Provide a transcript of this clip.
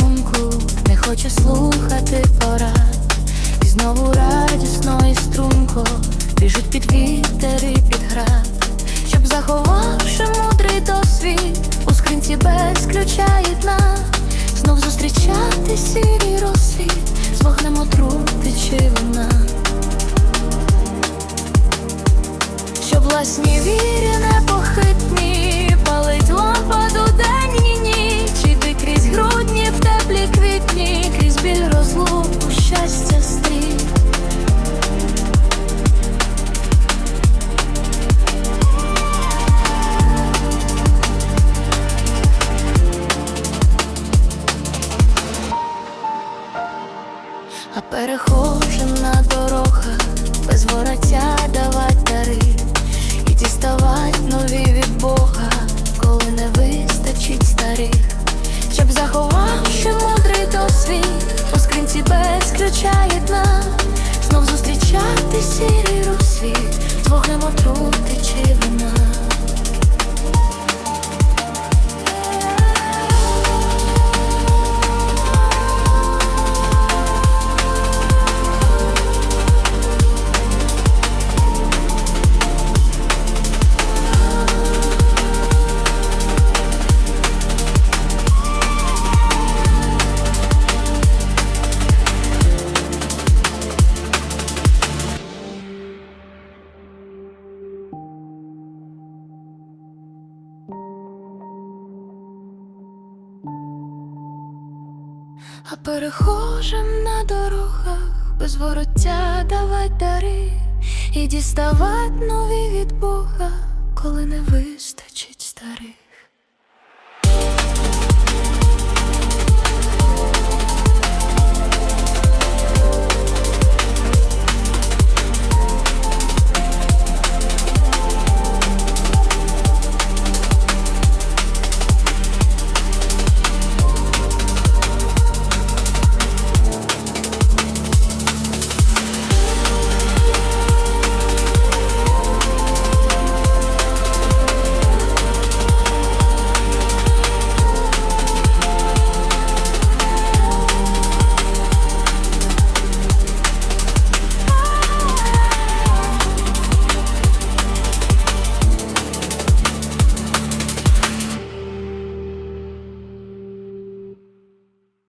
думку, не хоче слухати пора, і знову радісно і струнко біжить під вітер і під град, щоб заховавши мудрий досвід, у скринці без ключа і дна, знов зустрічати сірий розсвіт, з вогнем отрути чи вина, що власні вірять. А перехожим на дорогах без вороття давай. виключає дна, знов зустрічати сірі. а перехожим на дорогах без вороття давать дари і діставать нові.